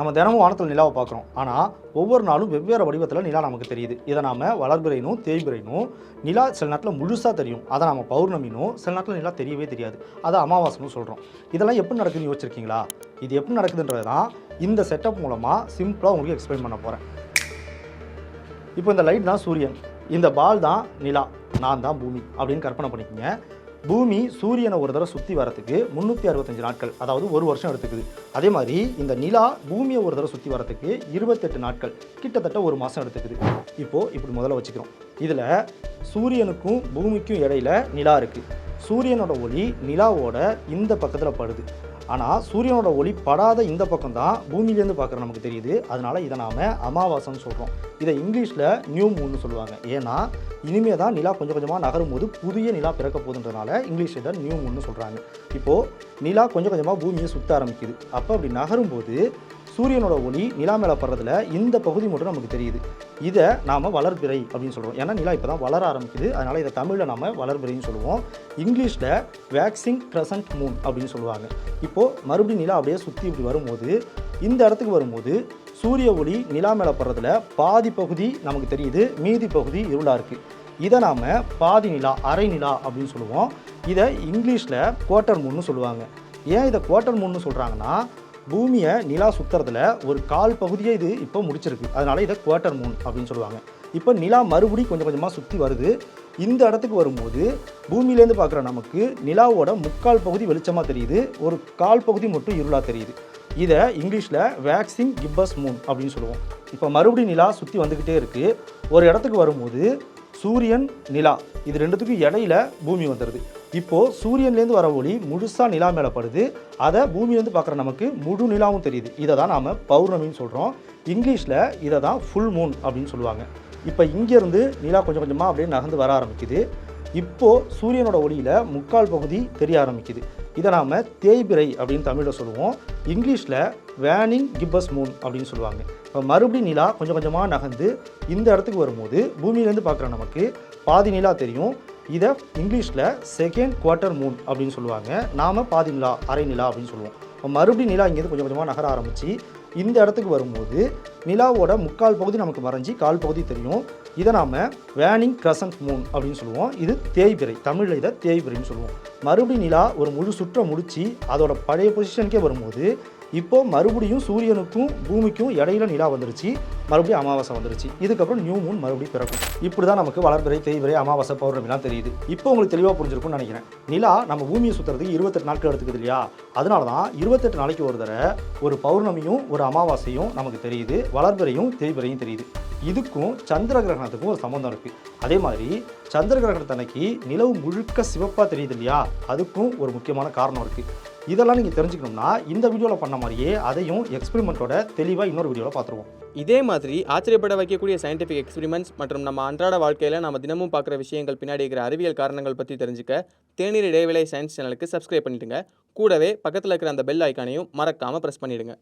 நம்ம தினமும் வானத்தில் நிலாவை பார்க்குறோம். ஆனால் ஒவ்வொரு நாளும் வெவ்வேறு வடிவத்தில் நிலா நமக்கு தெரியுது. இதை நாம் வளர்பிறைனும் தேய்பிறைனும் நிலா சில நேரத்தில் முழுசாக தெரியும். அதை நம்ம பௌர்ணமினும் சில நேரத்தில் நிலா தெரியவே தெரியாது. அதை அமாவாசைன்னு சொல்கிறோம் இதெல்லாம் எப்படி நடக்குதுன்னு யோசிச்சிருக்கீங்களா? இது எப்படி நடக்குதுன்றது தான் இந்த செட்டப் மூலமாக சிம்பிளாக உங்களுக்கு எக்ஸ்பிளைன் பண்ண போகிறேன் இப்போ இந்த லைட் தான் சூரியன். இந்த பால் தான் நிலா. நான் தான் பூமி அப்படின்னு கற்பனை பண்ணிக்கோங்க. பூமி சூரியனை ஒரு தடவை சுற்றி வரத்துக்கு முந்நூற்றி அறுபத்தஞ்சு நாட்கள் அதாவது ஒரு வருஷம் எடுத்துக்குது. அதே மாதிரி இந்த நிலா பூமியை ஒரு தடவை சுற்றி வரத்துக்கு இருபத்தெட்டு நாட்கள் கிட்டத்தட்ட ஒரு மாதம் எடுத்துக்குது. இப்போது இப்படி முதல்ல வச்சுக்கிறோம். இதில் சூரியனுக்கும் பூமிக்கும் இடையில நிலா இருக்குது சூரியனோட ஒளி நிலாவோட இந்த பக்கத்தில் படுது. ஆனால் சூரியனோட ஒளி படாத இந்த பக்கம் தான் பூமியிலேருந்து பார்க்குற நமக்கு தெரியுது. அதனால் இதை நாம் அமாவாசைன்னு சொல்கிறோம் இதை இங்கிலீஷில் நியூ மூன்னு சொல்லுவாங்க. ஏன்னா இனிமே தான் நிலா கொஞ்சம் கொஞ்சமாக நகரும் போது புதிய நிலா பிறக்க போகுதுன்றனால இங்கிலீஷில் இதை நியூ மூன்னு சொல்கிறாங்க இப்போது நிலா கொஞ்சம் கொஞ்சமாக பூமியை சுற்ற ஆரம்பிக்குது. அப்போ அப்படி நகரும் போது சூரியனோட ஒளி நிலா மேலே படுறதுல இந்த பகுதி மட்டும் நமக்கு தெரியுது. இதை நாம் வளர்பிறை அப்படின்னு சொல்கிறோம் ஏன்னா நிலா இப்போ தான் வளர ஆரம்பிக்குது. அதனால் இதை தமிழில் நாம் வளர்பிறைன்னு சொல்லுவோம். இங்கிலீஷில் வேக்சிங் க்ரசன்ட் மூன் அப்படின்னு சொல்லுவாங்க. இப்போது மறுபடியும் நிலா அப்படியே சுற்றி இப்படி வரும்போது இந்த இடத்துக்கு வரும்போது சூரிய ஒளி நிலா மேலே படுறதுல பாதி பகுதி நமக்கு தெரியுது. மீதி பகுதி இருளாக இருக்குது இதை நாம் பாதி நிலா அரை நிலா அப்படின்னு சொல்லுவோம். இதை இங்கிலீஷில் குவார்ட்டர் மூன்னு சொல்லுவாங்க. ஏன் இதை குவார்ட்டர் மூன்னு சொல்கிறாங்கன்னா பூமியை நிலா சுற்றுறதுல ஒரு கால் பகுதியே இது இப்போ முடிச்சிருக்கு. அதனால இதை குவார்ட்டர் மூன் அப்படின்னு சொல்லுவாங்க. இப்போ நிலா மறுபடி கொஞ்சம் கொஞ்சமாக சுற்றி வருது. இந்த இடத்துக்கு வரும்போது பூமியிலேருந்து பார்க்குற நமக்கு நிலாவோட முக்கால் பகுதி வெளிச்சமாக தெரியுது. ஒரு கால் பகுதி மட்டும் இருளாக தெரியுது. இதை இங்கிலீஷில் வேக்சிங் கிப்பஸ் மூன் அப்படின்னு சொல்லுவோம். இப்போ மறுபடியும் நிலா சுற்றி வந்துக்கிட்டே இருக்குது ஒரு இடத்துக்கு வரும்போது சூரியன் நிலா இது ரெண்டுத்துக்கும் இடையில பூமி வந்துடுது இப்போது சூரியன்லேருந்து வர ஒளி முழுசாக நிலா மேலே படுது. அதை பூமியிலேருந்து பார்க்குற நமக்கு முழு நிலாவும் தெரியுது. இதை தான் நாம் பௌர்ணமின்னு சொல்கிறோம் இங்கிலீஷில் இதை தான் ஃபுல் மூன் அப்படின்னு சொல்லுவாங்க. இப்போ இங்கேருந்து நிலா கொஞ்சம் கொஞ்சமாக அப்படியே நகர்ந்து வர ஆரம்பிக்குது. இப்போது சூரியனோட ஒளியில் முக்கால் பகுதி தெரிய ஆரம்பிக்குது. இதை நாம் தேய்பிரை அப்படின்னு தமிழில் சொல்லுவோம். இங்கிலீஷில் வேனிங் கிப்பஸ் மூன் அப்படின்னு சொல்லுவாங்க. இப்போ மறுபடியும் நிலா கொஞ்சம் கொஞ்சமாக நகர்ந்து இந்த இடத்துக்கு வரும்போது பூமியிலேருந்து பார்க்குற நமக்கு பாதி நிலா தெரியும். இதை இங்கிலீஷில் செகண்ட் குவார்ட்டர் மூன் அப்படின்னு சொல்லுவாங்க. நாம் பாதி நிலா அரை நிலா அப்படின்னு சொல்லுவோம். மறுபடியும் நிலா இங்கேருந்து கொஞ்சம் கொஞ்சமாக நகர ஆரம்பித்து இந்த இடத்துக்கு வரும்போது நிலாவோட முக்கால் பகுதி நமக்கு மறைஞ்சி கால் பகுதி தெரியும். இதை நாம் வேனிங் கிரசன்ட் மூன் அப்படின்னு சொல்லுவோம். இது தேய்பிறை தமிழில் இதை தேய்பிறைன்னு சொல்லுவோம். மறுபடியும் நிலா ஒரு முழு சுற்றை முடித்து அதோட பழைய பொசிஷனுக்கே வரும்போது இப்போ மறுபடியும் சூரியனுக்கும் பூமிக்கும் இடையில நிலா வந்துருச்சு. மறுபடியும் அமாவாசை வந்துருச்சு. இதுக்கப்புறம் நியூ மூன் மறுபடியும் பிறக்கும். இப்படி தான் நமக்கு வளர்பிறை தேய்பிறை அமாவாசை பௌர்ணமிலாம் தெரியுது. இப்போ உங்களுக்கு தெளிவாக புரிஞ்சிருக்கும்னு நினைக்கிறேன். நிலா நம்ம பூமியை சுற்றுறதுக்கு இருபத்தெட்டு நாட்கள் எடுத்துக்குது இல்லையா? அதனால தான் இருபத்தெட்டு நாளைக்கு ஒரு தடவை ஒரு பௌர்ணமியும் ஒரு அமாவாசையும் நமக்கு தெரியுது. வளர்பிறையும் தேய்பிறையும் தெரியுது. இதுக்கும் சந்திர கிரகணத்துக்கும் ஒரு சம்மந்தம் இருக்குது அதே மாதிரி சந்திர கிரகணத்தன்னைக்கு நிலவு முழுக்க சிவப்பாக தெரியுது இல்லையா? அதுக்கும் ஒரு முக்கியமான காரணம் இருக்குது இதெல்லாம் நீங்கள் தெரிஞ்சுக்கணும்னா இந்த வீடியோவில் பண்ண மாதிரியே அதையும் எக்ஸ்பெரிமெண்ட்டோட தெளிவாக இன்னொரு வீடியோவில் பார்த்துருவோம் இதே மாதிரி ஆச்சரியப்பட வைக்கக்கூடிய சயின்டிஃபிக் எக்ஸ்பெரிமெண்ட்ஸ் மற்றும் நம்ம அன்றாட வாழ்க்கையில் நம்ம தினமும் பார்க்குற விஷயங்கள் பின்னாடி இருக்கிற அறிவியல் காரணங்கள் பற்றி தெரிஞ்சுக்க தேநீர் இடைவேளை சயின்ஸ் சேனலுக்கு சப்ஸ்கிரைப் பண்ணிவிடுங்க கூடவே பக்கத்தில் இருக்கிற அந்த பெல் ஐக்கானையும் மறக்காமல் ப்ரெஸ் பண்ணிவிடுங்க